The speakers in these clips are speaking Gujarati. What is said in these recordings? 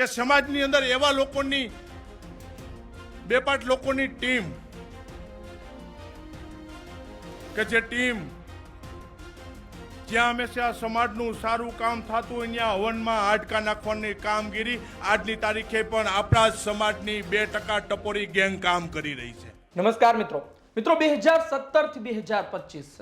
કે સમાજની અંદર એવા લોકોની બે પાંચ લોકોની ટીમ, કે જે ટીમ, જ્યાં હંમેશા સમાજનું સારું કામ થતું હોય, ત્યાં હવનમાં હાડકા નાખવાની કામગીરી. આજની તારીખે પણ આપણા જ સમાજની બે ટકા ટપોરી ગેંગ કામ કરી રહી છે. નમસ્કાર મિત્રો. મિત્રો, બે હજાર સત્તરથી બે હજાર પચીસ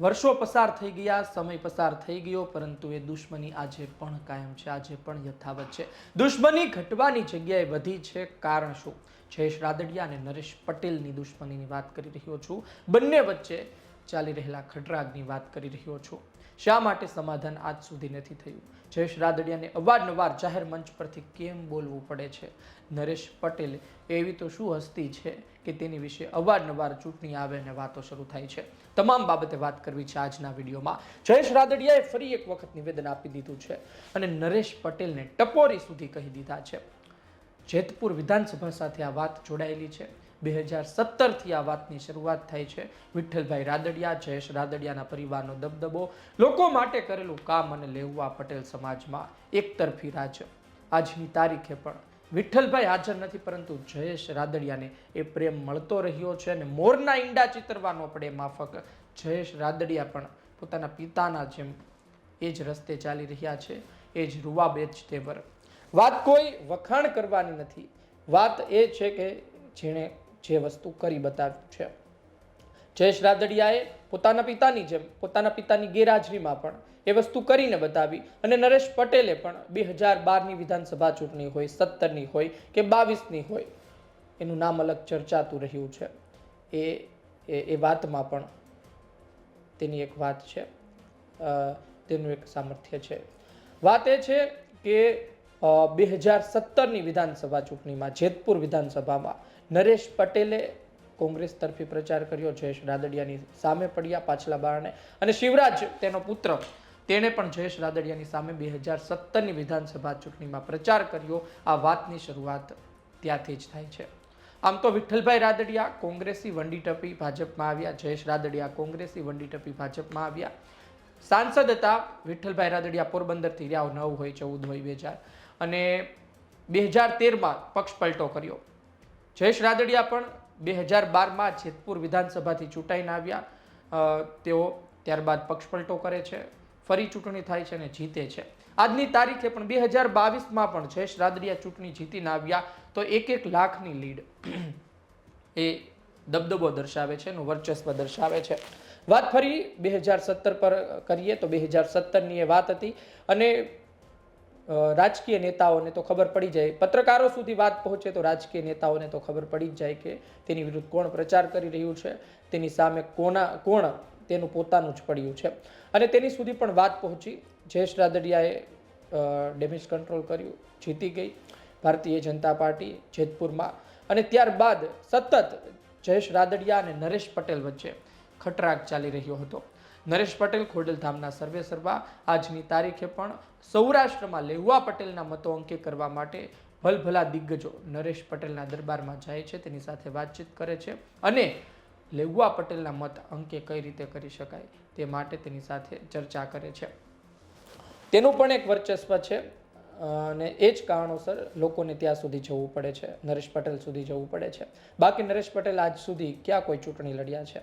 વર્ષો પસાર થઈ ગયા, સમય પસાર થઈ ગયો, પરંતુ એ દુશ્મની આજે પણ કાયમ છે, આજે પણ યથાવત છે. દુશ્મની ઘટવાની જગ્યાએ વધી છે કારણ શું? જયેશ રાદડિયા અને નરેશ પટેલની દુશ્મનીની વાત કરી રહ્યો છું. બંને વચ્ચે ચાલી રહેલા ખટરાગની વાત કરી રહ્યો છું. શા માટે સમાધાન આજ સુધી નથી થયું? જયેશ રાદડિયાને અવારનવાર જાહેર મંચ પરથી કેમ બોલવું પડે છે? નરેશ પટેલ, એવી તો શું હસ્તી છે કે તેની વિશે અવારનવાર ચૂંટણી આવે અને વાતો શરૂ થાય છે? તમામ બાબતે વાત કરવી છે આજના વિડીયોમાં. જયેશ રાદડિયાએ ફરી એક વખત નિવેદન આપી દીધું છે અને નરેશ પટેલને ટપોરી સુધી કહી દીધા છે. જેતપુર વિધાનસભા સાથે આ વાત જોડાયેલી છે. બે હજાર સત્તરથી આ વાતની શરૂઆત થાય છે. વિઠ્ઠલભાઈ રાદડિયા, જયેશ રાદડિયાના પરિવારનો દબદબો, લોકો માટે કરેલું કામ અને લેવવા પટેલ સમાજમાં એકતરફી રાજ. આજની તારીખે પણ વિઠ્ઠલભાઈ હાજર નથી, પરંતુ જયેશ રાદડિયાને એ પ્રેમ મળતો રહ્યો છે અને મોરના ઈંડા ચિતરવાનો પડે માફક. જયેશ રાદડિયા પણ પોતાના પિતાના જેમ એ જ રસ્તે ચાલી રહ્યા છે, એ જ રૂવાબેજ તેવર. વાત કોઈ વખાણ કરવાની નથી. વાત એ છે કે જેણે જે વસ્તુ કરી બતાવ્યું છે. જયેશ રાદડિયાએ પોતાના પિતાની જેમ, પોતાના પિતાની ગેરહાજરીમાં પણ એ વસ્તુ કરીને બતાવી અને નરેશ પટેલે પણ બે હજાર બારની વિધાનસભા ચૂંટણી હોય, સત્તરની હોય કે બાવીસની હોય, એનું નામ અલગ ચર્ચાતું રહ્યું છે. એ એ વાતમાં પણ તેની એક વાત છે. તેનું એક સામર્થ્ય છે. વાત એ છે કે બે હજાર સત્તરની વિધાનસભા ચૂંટણીમાં, જેતપુર વિધાનસભામાં નરેશ પટેલે કોંગ્રેસ તરફી પ્રચાર કર્યો, જયેશ રાદડિયાની સામે પડ્યા પાછલા બારણે. અને શિવરાજ, તેનો પુત્ર, તેણે પણ જયેશ રાદડિયાની સામે બે હજાર સત્તરની વિધાનસભા ચૂંટણીમાં પ્રચાર કર્યો. આ વાતની શરૂઆત ત્યાંથી જ થાય છે. આમ તો વિઠ્ઠલભાઈ રાદડિયા કોંગ્રેસી વંડી ટપી ભાજપમાં આવ્યા, જયેશ રાદડિયા કોંગ્રેસી વંડી ટપી ભાજપમાં આવ્યા. સાંસદ હતા વિઠ્ઠલભાઈ રાદડિયા, પોરબંદરથી રહ્યા, નવ હોય, ચૌદ હોય, બે હજાર. અને બે હજાર તેરમાં પક્ષ પલટો કર્યો. જયેશ રાદડિયા પણ બે હજાર બારમાં જેતપુર વિધાનસભાથી ચૂંટાઈને આવ્યા. તેઓ ત્યારબાદ પક્ષ પલટો કરે છે, ફરી ચૂંટણી થાય છે અને જીતે છે. આજની તારીખે પણ બે હજાર બાવીસમાં પણ જયેશ રાદડિયા ચૂંટણી જીતીને આવ્યા. તો એક એક લાખની લીડ એ દબદબો દર્શાવે છે એનું વર્ચસ્વ દર્શાવે છે. વાત ફરી બે હજાર સત્તર પર કરીએ તો બે હજાર સત્તરની એ વાત હતી. અને રાજકીય નેતાઓને તો ખબર પડી જાય. પત્રકારો સુધી વાત પહોંચે તો રાજકીય નેતાઓને તો ખબર પડી જ જાય કે તેની વિરુદ્ધ કોણ પ્રચાર કરી રહ્યું છે, તેની સામે કોના, કોણ તેનું પોતાનું જ પડ્યું છે. અને તેની સુધી પણ વાત પહોંચી. જયેશ રાદડિયાએ ડેમેજ કંટ્રોલ કર્યું, જીતી ગઈ. ભારતીય જનતા પાર્ટી જેતપુરમાં. અને ત્યારબાદ સતત જયેશ રાદડિયા અને નરેશ પટેલ વચ્ચે ખટરાગ ચાલી રહ્યો હતો. નરેશ પટેલ ખોડલધામના સર્વે સર્વા આજની તારીખે પણ સૌરાષ્ટ્રમાં લેહુઆ પટેલના મતો અંકે કરવા માટે ભલભલા દિગ્ગજો નરેશ પટેલના દરબારમાં જાય છે, તેની સાથે વાતચીત કરે છે અને લેહુઆ પટેલના મત અંકે કઈ રીતે કરી શકાય તે માટે તેની સાથે ચર્ચા કરે છે. તેનું પણ એક વર્ચસ્વ છે અને એ જ કારણોસર લોકોને ત્યાં સુધી જવું પડે છે, નરેશ પટેલ સુધી જવું પડે છે. બાકી નરેશ પટેલ આજ સુધી ક્યાં કોઈ ચૂંટણી લડ્યા છે?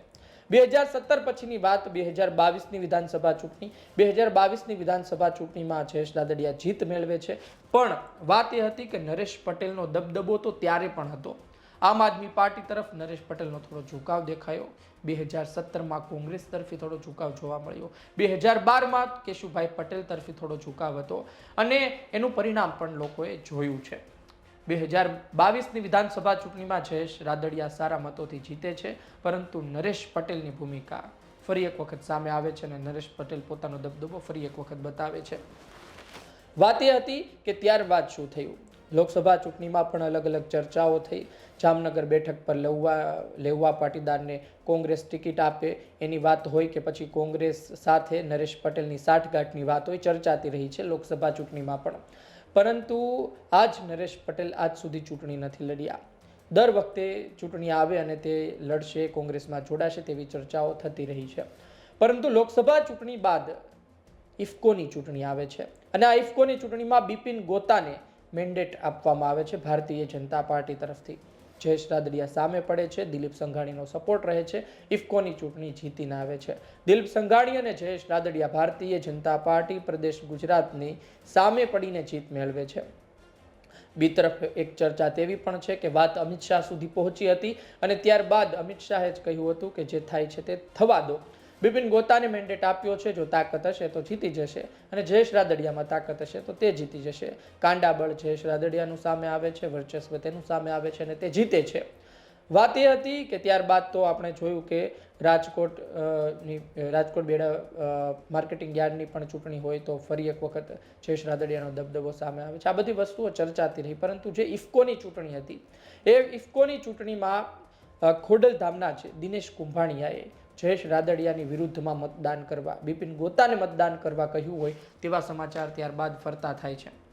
બે હજાર સત્તર પછીની વાત બે હજાર બાવીસની વિધાનસભા ચૂંટણી, બે હજાર બાવીસની વિધાનસભા ચૂંટણીમાં જયેશ દાદડિયા જીત મેળવે છે. પણ વાત એ હતી કે નરેશ પટેલનો દબદબો તો ત્યારે પણ હતો. આમ આદમી પાર્ટી તરફ નરેશ પટેલનો થોડો ઝુકાવ દેખાયો. બે હજાર સત્તરમાં કોંગ્રેસ તરફી થોડો ઝુકાવ જોવા મળ્યો. બે હજાર બારમાં કેશુભાઈ પટેલ તરફી થોડો ઝુકાવ હતો. અને એનું પરિણામ પણ લોકોએ જોયું છે. બે હજાર બાવીસની વિધાનસભા ચૂંટણીમાં જયેશ રાદડિયા સારા મતોથી જીતે છે, પરંતુ નરેશ પટેલની ભૂમિકા ફરી એક વખત સામે આવે છે અને નરેશ પટેલ પોતાનો દબદબો ફરી એક વખત બતાવે છે. વાત એ હતી કે ત્યારબાદ શું થયું? લોકસભા ચૂંટણીમાં પણ અલગ અલગ ચર્ચાઓ થઈ. જામનગર બેઠક પર લેવા લેવા પાટીદારને કોંગ્રેસ ટિકિટ આપે એની વાત હોય કે પછી કોંગ્રેસ સાથે નરેશ પટેલની સાઠગાંઠની વાત હોય, ચર્ચાતી રહી છે લોકસભા ચૂંટણીમાં પણ. પરંતુ આજ નરેશ પટેલ આજ સુધી ચૂંટણી નથી લડ્યા. દર વખતે ચૂંટણી આવે અને તે લડશે, કોંગ્રેસમાં જોડાશે તેવી ચર્ચાઓ થતી રહી છે. પરંતુ લોકસભા ચૂંટણી બાદ ઇફકોની ચૂંટણી આવે છે અને આ ઇફકોની ચૂંટણીમાં બિપિન ગોતાને મેન્ડેટ આપવામાં આવે છે ભારતીય જનતા પાર્ટી તરફથી. જયેશ રાદડિયા સામે પડે છે દિલીપ સંઘાણીનો સપોર્ટ રહે છે. ઇફકોની ચૂંટણી જીતીને આવે છે. દિલીપ સંઘાણી અને જયેશ રાદડિયા ભારતીય જનતા પાર્ટી, પ્રદેશ ગુજરાતની સામે પડીને જીત મેળવે છે. બી તરફ એક ચર્ચા તેવી પણ છે કે વાત અમિત શાહ સુધી પહોંચી હતી અને ત્યારબાદ અમિત શાહે જ કહ્યું હતું કે જે થાય છે તે થવા દો. બિપિન ગોતાને મેન્ડેટ આપ્યો છે, જો તાકાત હશે તો જીતી જશે. અને જયેશ રાદડિયામાં તાકાત હશે તો તે જીતી જશે. કાંડાબળ જયેશ રાદડિયાનું સામે આવે છે, વર્ચસ્વ તેનું સામે આવે છે અને તે જીતે છે. વાત એ હતી કે ત્યારબાદ તો આપણે જોયું કે રાજકોટની, રાજકોટ બેડા માર્કેટિંગ યાર્ડની પણ ચૂંટણી હોય તો ફરી એક વખત જયેશ રાદડિયાનો દબદબો સામે આવે છે. આ બધી વસ્તુઓ ચર્ચાતી રહી, પરંતુ જે ઇફકોની ચૂંટણી હતી, એ ઇફકોની ચૂંટણીમાં ખોડલધામના છે, દિનેશ કુંભાણીયાએ જયેશ રાદડિયાની વિરુદ્ધમાં મતદાન કરવા, બિપિન ગોતાને મતદાન કરવા કહ્યું હોય તેવા સમાચાર ત્યારબાદ ફરતા થાય છે.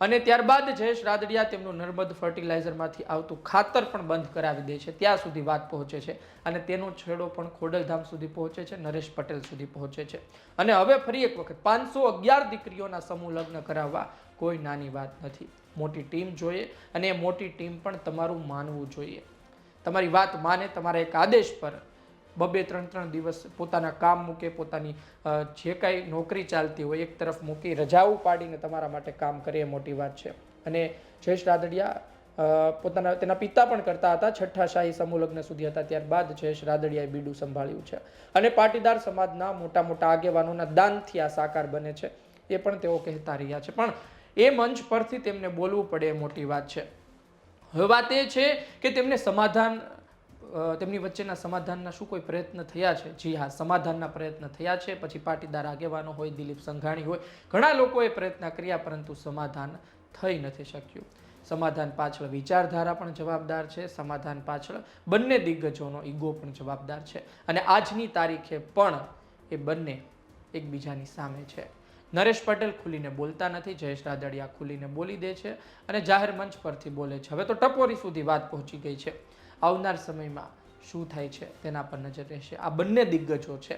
અને ત્યારબાદ જયેશ રાદડિયા તેમનું નર્મદ ફર્ટિલાઇઝરમાંથી આવતું ખાતર પણ બંધ કરાવી દે છે. ત્યાં સુધી વાત પહોંચે છે અને તેનો છેડો પણ ખોડલધામ સુધી પહોંચે છે, નરેશ પટેલ સુધી પહોંચે છે. અને હવે ફરી એક વખત પાંચસો અગિયાર દીકરીઓના સમૂહ લગ્ન કરાવવા કોઈ નાની વાત નથી. મોટી ટીમ જોઈએ અને એ મોટી ટીમ પણ તમારું માનવું જોઈએ. તમારી વાત માને, તમારા એક આદેશ પર બબે ત્રણ ત્રણ દિવસ પોતાના કામ મૂકે, પોતાની જે કાંઈ નોકરી ચાલતી હોય, એક તરફ મૂકી રજાઓ પાડીને તમારા માટે કામ કરે એ મોટી વાત છે. અને જયેશ રાદડિયા પોતાના, તેના પિતા પણ કરતા હતા, છઠ્ઠા શાહી સમૂહ લગ્ન સુધી હતા, ત્યારબાદ જયેશ રાદડિયાએ બીડું સંભાળ્યું છે. અને પાટીદાર સમાજના મોટા મોટા આગેવાનોના દાનથી આ સાકાર બને છે, એ પણ તેઓ કહેતા રહ્યા છે. પણ એ મંચ પરથી તેમને બોલવું પડે એ મોટી વાત છે. હવે વાત એ છે કે તેમને સમાધાન તેમની વચ્ચેના સમાધાનના શું કોઈ પ્રયત્ન થયા છે? જી હા, સમાધાનના પ્રયત્ન થયા છે. પછી પાટીદાર આગેવાનો હોય, દિલીપ સંઘાણી હોય, ઘણા લોકોએ પ્રયત્ન કર્યા, પરંતુ સમાધાન થઈ નથી શક્યું. સમાધાન પાછળ વિચારધારા પણ જવાબદાર છે. સમાધાન પાછળ બંને દિગ્ગજોનો ઈગો પણ જવાબદાર છે. અને આજની તારીખે પણ એ બંને એકબીજાની સામે છે. નરેશ પટેલ ખુલીને બોલતા નથી, જયેશ રાદડિયા ખુલીને બોલી દે છે અને જાહેર મંચ પરથી બોલે છે. હવે તો ટપોરી સુધી વાત પહોંચી ગઈ છે. આવનાર સમયમાં શું થાય છે તેના પર નજર રહેશે. આ બંને દિગ્ગજો છે.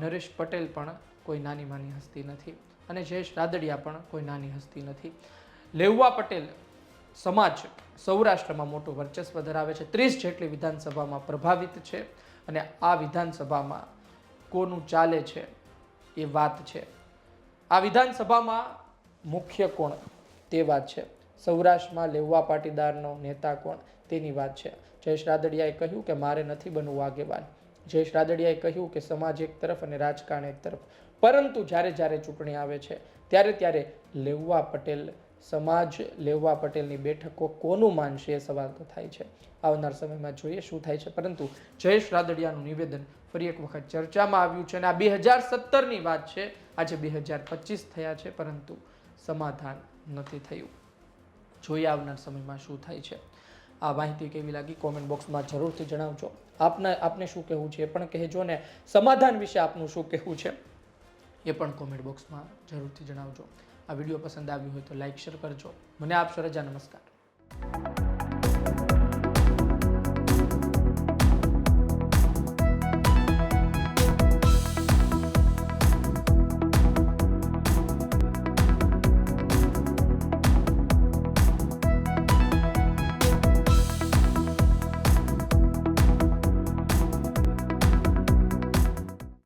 નરેશ પટેલ પણ કોઈ નાની માની હસ્તી નથી અને જયેશ રાદડિયા પણ કોઈ નાની હસ્તી નથી. લેવવા પટેલ સમાજ સૌરાષ્ટ્રમાં મોટું વર્ચસ્વ ધરાવે છે. ત્રીસ જેટલી વિધાનસભામાં પ્રભાવિત છે અને આ વિધાનસભામાં કોનું ચાલે છે એ વાત છે. આ વિધાનસભામાં મુખ્ય કોણ તે વાત છે. સૌરાષ્ટ્રમાં લેવવા પાટીદારનો નેતા કોણ? તેની વાત છે. જયેશ રાદડિયાએ કહ્યું કે મારે નથી બનવું આગેવાન. જયેશ રાદડિયાએ કહ્યું કે સમાજ એક તરફ અને રાજકારણ એક તરફ. પરંતુ જ્યારે જ્યારે ચૂંટણી આવે છે, ત્યારે ત્યારે લેવવા પટેલ, સમાજ લેવવા પટેલની બેઠકો કોનું માનશે એ સવાલ તો થાય છે. આવનાર સમયમાં જોઈએ શું થાય છે. પરંતુ જયેશ રાદડિયાનું નિવેદન ફરી એક વખત ચર્ચામાં આવ્યું છે અને આ બે હજાર સત્તરની વાત છે. આજે બે હજાર પચીસ થયા છે, પરંતુ સમાધાન નથી થયું. જોઈએ આવનાર સમયમાં શું થાય છે. આ માહિતી કેવી લાગી કોમેન્ટ બોક્સમાં જરૂરથી જણાવજો. આપના, આપને શું કહેવું છે એ પણ કહેજો ને સમાધાન વિશે આપનું શું કહેવું છે એ પણ કોમેન્ટ બોક્સમાં જરૂરથી જણાવજો. આ વીડિયો પસંદ આવ્યો હોય તો લાઈક, શેર કરજો. મને આપશો રજા. નમસ્કાર.